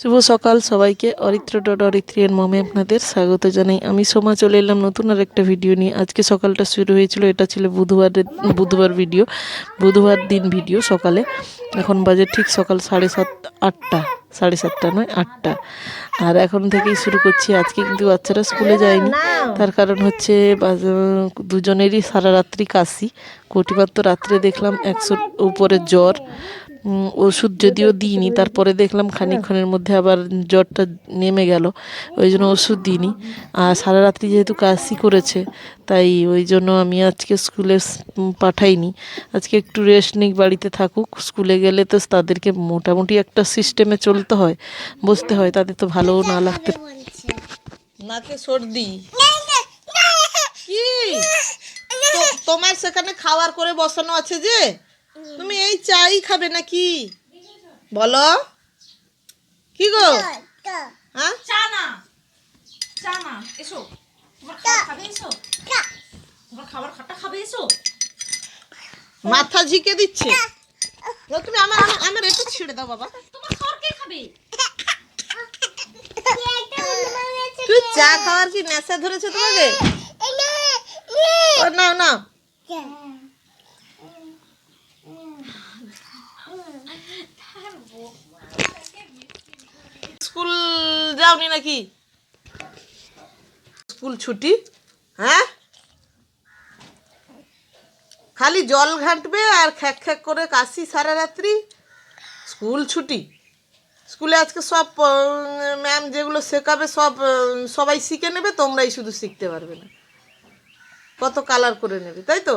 শুভ সকাল সবাইকে। অরিত্র ডট অরিত্রিয়ার মমে আপনাদের স্বাগত জানাই। আমি সোমা, চলে এলাম নতুন আর একটা ভিডিও নিয়ে। আজকে সকালটা শুরু হয়েছিল, এটা ছিল বুধবারের বুধবার ভিডিও, বুধবার দিন ভিডিও সকালে। এখন বাজে ঠিক সকাল সাড়ে সাত, আটটা, সাড়ে সাতটা নয়, আটটা। আর এখন থেকেই শুরু করছি। আজকে কিন্তু বাচ্চারা স্কুলে যায়নি। তার কারণ হচ্ছে দুজনেরই সারা রাত্রি কাশি। কটিবার রাত্রে দেখলাম একশোর উপরে জ্বর। ওষুধ যদিও দিইনি, তারপরে দেখলাম খানিকক্ষণের মধ্যে আবার জ্বরটা নেমে গেল, ওই জন্য ওষুধ দিইনি। আর সারা রাত্রি যেহেতু কাশি করেছে, তাই ওই জন্য আমি আজকে স্কুলে পাঠাইনি। আজকে একটু রেস্ট নিক, বাড়িতে থাকুক, স্কুলে গেলে তো তাদেরকে মোটামুটি একটা সিস্টেমে চলতে হয়, বসতে হয়, তাদের তো ভালোও না লাগতে। নাকে সর্দি? কি? তোমার সেখানে খাবার করে বসানো আছে যে? তুমি এই চাই খাবে নাকি? বলো। কি গো? হ্যাঁ? চা না। চা না। এসো। তোমার খাবার খাবে এসো। তোমার খাবার খাটা খাবে এসো। মাথা ঝিকে দিচ্ছে। তুমি আমার আমার- একটু ছেড়ে দাও বাবা। তোমার খাবার কে খাবে? তুই চা খাওয়ার কি নেশা ধরেছে তোমাকে স্কুল যাওনি নাকি? স্কুল ছুটি হ্যাঁ? খালি জল ঘাঁটবে আর খ্যাক খ্যাক করে কাশি সারা রাত্রি? স্কুল ছুটি। স্কুলে আজকে সব ম্যাম যেগুলো শেখাবে সব সবাই শিখে নেবে তোমরাই শুধু শিখতে পারবে না। কত কালার করে নেবে তাই তো?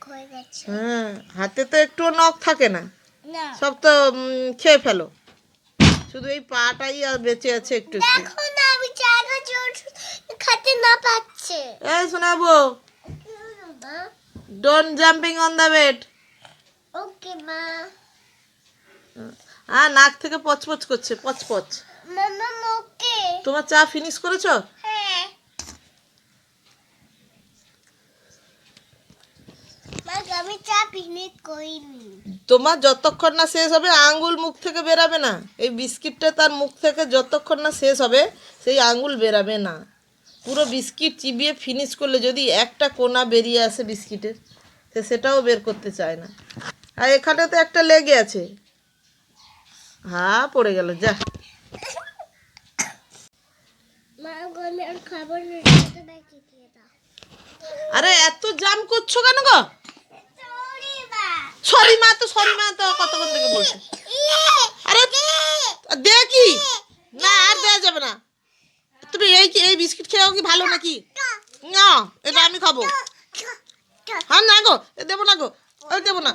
হয়ে হাতে তো একটুও নখ থাকে না। সব তো খেয়ে ফেলো। শুধু এই পাটাই আর বেঁচে আছে একটু দেখো না আমি জায়গা খেতে না পাচ্ছে। এই শোনাবো। Don't jumping on the bed okay মা। আর নাক থেকে পচপচ করছে পচপচ। মামা ওকে। তোমার চা ফিনিশ করেছ? হ্যাঁ। মা আমি চা পিকনিক করিনি। তোমার যতক্ষণ না শেষ হবে আঙ্গুল মুখ থেকে বেরাবে না। এই বিস্কিটটা তার মুখ থেকে যতক্ষণ না শেষ হবে সেই আঙ্গুল বেরাবে না। পুরো বিস্কিট চিবিয়ে ফিনিশ করলে যদি একটা কোনা বেরিয়ে আসে বিস্কিটের সে সেটাও বের করতে চায় না। আর এখানে তো একটা লেগে আছে। হ্যাঁ পড়ে গেল যা। আর এত জাম করছ কেন গো? সরি মা তো, সরি মা তো কতক্ষণ থেকে বলছে? আরে দে কি না, আর দেওয়া যাবে না। তুমি এই কি এই বিস্কিট খেয়েও কি ভালো নাকি? না, এটা আমি খাব। হ্যাঁ না গো দেবো না গো ওই দেবো না।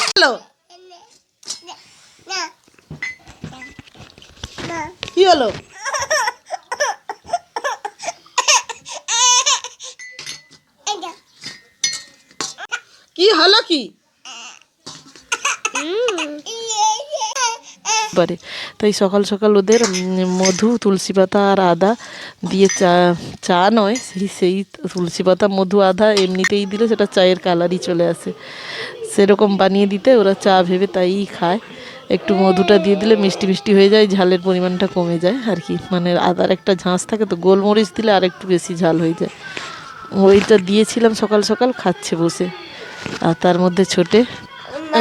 হ্যালো। কি হলো এটা কি হলো পারে তাই সকাল সকাল ওদের মধু তুলসী পাতা আর আদা দিয়ে চা চা নয় সেই সেই তুলসী পাতা মধু আদা এমনিতেই দিলে সেটা চায়ের কালারই চলে আসে। সেরকম বানিয়ে দিতে ওরা চা ভেবে তাই খায়। একটু মধুটা দিয়ে দিলে মিষ্টি মিষ্টি হয়ে যায় ঝালের পরিমাণটা কমে যায় আর কি। মানে আদার একটা ঝাঁস থাকে তো গোলমরিচ দিলে আর একটু বেশি ঝাল হয়ে যায়। ওইটা দিয়েছিলাম সকাল সকাল খাচ্ছে বসে। আর তার মধ্যে ছোটে।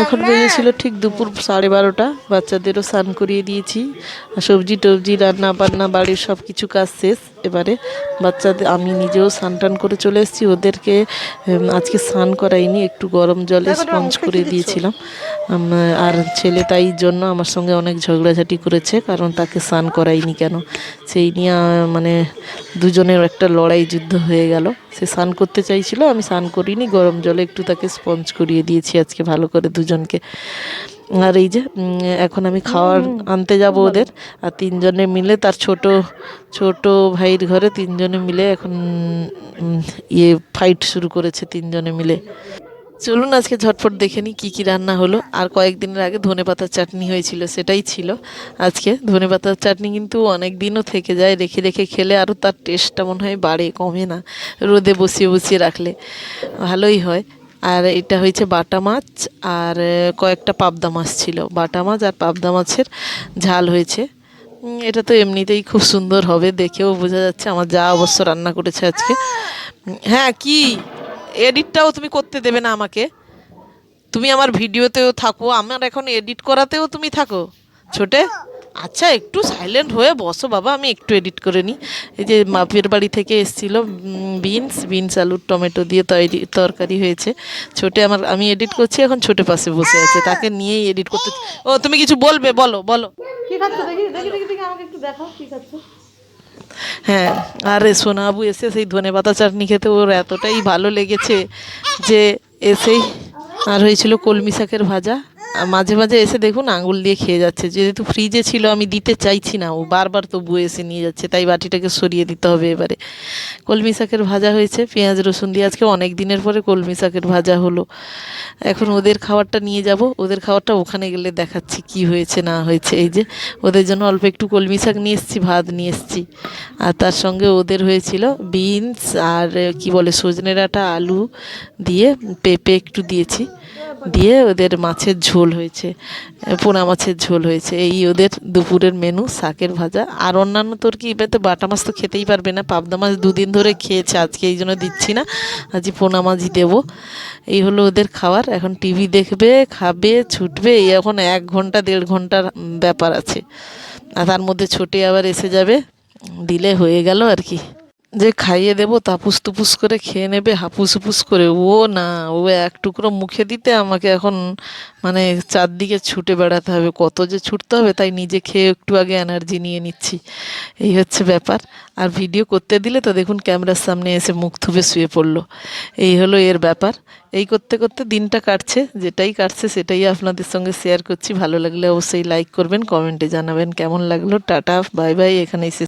এখন বেজেছিল ঠিক দুপুর সাড়ে বারোটা। বাচ্চাদেরও স্নান করিয়ে দিয়েছি। আর সবজি টবজি রান্না বান্না বাড়ির সব কিছু কাজ শেষ। এবারে। বাচ্চাদের আমি নিজেও স্নান টান করে চলে এসেছি। ওদেরকে আজকে স্নান করাইনি একটু গরম জলে স্পঞ্জ করে দিয়েছিলাম। আর ছেলে তাই জন্য আমার সঙ্গে অনেক ঝগড়াঝাটি করেছে কারণ তাকে স্নান করাইনি কেন? সেই নিয়ে মানে দুজনের একটা লড়াই যুদ্ধ হয়ে গেল। সে স্নান করতে চাইছিল আমি স্নান করিনি। গরম জলে একটু তাকে স্পঞ্জ করিয়ে দিয়েছি আজকে ভালো করে দুজনকে। আর এই যে এখন আমি খাওয়ার আনতে যাব ওদের। আর তিনজনে মিলে তার ছোট ছোট ভাইয়ের ঘরে তিনজনে মিলে এখন ইয়ে ফাইট শুরু করেছে তিনজনে মিলে। চলুন আজকে ঝটফট দেখে নিই কী কী রান্না হলো। আর কয়েকদিনের আগে ধনে পাতার চাটনি হয়েছিল সেটাই ছিল। আজকে ধনে পাতার চাটনি কিন্তু অনেক দিনও থেকে যায় রেখে রেখে খেলে আরও তার টেস্টটা মনে হয় বাড়ে কমে না। রোদে বসিয়ে বসিয়ে রাখলে ভালোই হয়। আর এটা হয়েছে বাটা মাছ আর কয়েকটা পাবদা মাছ ছিল। বাটা মাছ আর পাবদা মাছের ঝাল হয়েছে। এটা তো এমনিতেই খুব সুন্দর হবে, দেখেও বোঝা যাচ্ছে আমার যা অবশ্য রান্না করেছে আজকে। হ্যাঁ কি? এডিটটাও তুমি করতে দেবে না আমাকে। তুমি আমার ভিডিওতেও থাকো, আমার এখন এডিট করাতেও তুমি থাকো। ছোটে? আচ্ছা একটু সাইলেন্ট হয়ে বসো বাবা আমি একটু এডিট করে নিই। এই যে মাপের বাড়ি থেকে এসেছিল বিনস বিনস আলুর টমেটো দিয়ে তৈরি তরকারি হয়েছে। ছোটে আমার আমি এডিট করছি এখন ছোটে পাশে বসে আছে তাকে নিয়েই এডিট করতে ও তুমি কিছু বলবে? বলো বলো। কি খাচ্ছ? দেখি দেখি দেখি দেখি আমাকে একটু দেখাও কি খাচ্ছ। হ্যাঁ আর সোনাবু এসে সেই ধনে পাতা চাটনি খেতে ওর এতটাই ভালো লেগেছে যে এসেই আর হয়েছিল কলমি শাকের ভাজা। মাঝে মাঝে এসে দেখুন আঙুল দিয়ে খেয়ে যাচ্ছে। যেহেতু ফ্রিজে ছিল, আমি দিতে চাইছি না। ও বারবার তবু এসে নিয়ে যাচ্ছে, তাই বাটিটাকে সরিয়ে দিতে হবে এবারে। কলমি শাকের ভাজা হয়েছে, পেঁয়াজ, রসুন দিয়ে। আজকে অনেক দিনের পরে কলমি শাকের ভাজা হলো। এখন ওদের খাবারটা নিয়ে যাব। ওদের খাবারটা ওখানে গেলে দেখাচ্ছি কি হয়েছে, না হয়েছে। এই যে, ওদের জন্য অল্প একটু কলমি শাক নিয়ে এসেছি, ভাত নিয়ে এসেছি। আর তার সঙ্গে ওদের হয়েছিল বিনস আর, কি বলে, সজনে ডাঁটা আলু দিয়ে পেঁপে একটু দিয়েছি। দিয়ে ওদের মাছের ঝোল হয়েছে, পোনা মাছের ঝোল হয়েছে। এই ওদের দুপুরের মেনু শাকের ভাজা। আর অন্যান্য তোর কি এবার তো বাটা মাছ তো খেতেই পারবে না। পাবদা মাছ দুদিন ধরে খেয়েছে, আজকে এই জন্য দিচ্ছি না। আজকে পোনা মাছই দেবো। এই হলো ওদের খাবার। এখন টিভি দেখবে, খাবে, ছুটবে। এই এখন এক ঘণ্টা, দেড় ঘণ্টার ব্যাপার আছে। আর তার মধ্যে ছোটে আবার এসে যাবে। দিলে হয়ে গেল আর কি। যে খাইয়ে দেবো তাপুস তুপুস করে খেয়ে নেবে, হাপুস হুপুস করে। ও না, ও এক টুকরো মুখে দিতে আমাকে এখন মানে চারদিকে ছুটে বেড়াতে হবে। কত যে ছুটতে হবে তাই নিজে খেয়ে একটু আগে এনার্জি নিয়ে নিচ্ছি। এই হচ্ছে ব্যাপার। আর ভিডিও করতে দিলে তো দেখুন ক্যামেরার সামনে এসে মুখ থুবে শুয়ে পড়ল। এই হলো এর ব্যাপার। এই করতে করতে দিনটা কাটছে। যেটাই কাটছে সেটাই আপনাদের সঙ্গে শেয়ার করছি। ভালো লাগলে অবশ্যই লাইক করবেন কমেন্টে জানাবেন। কেমন লাগল? টাটা বাই বাই এখানেই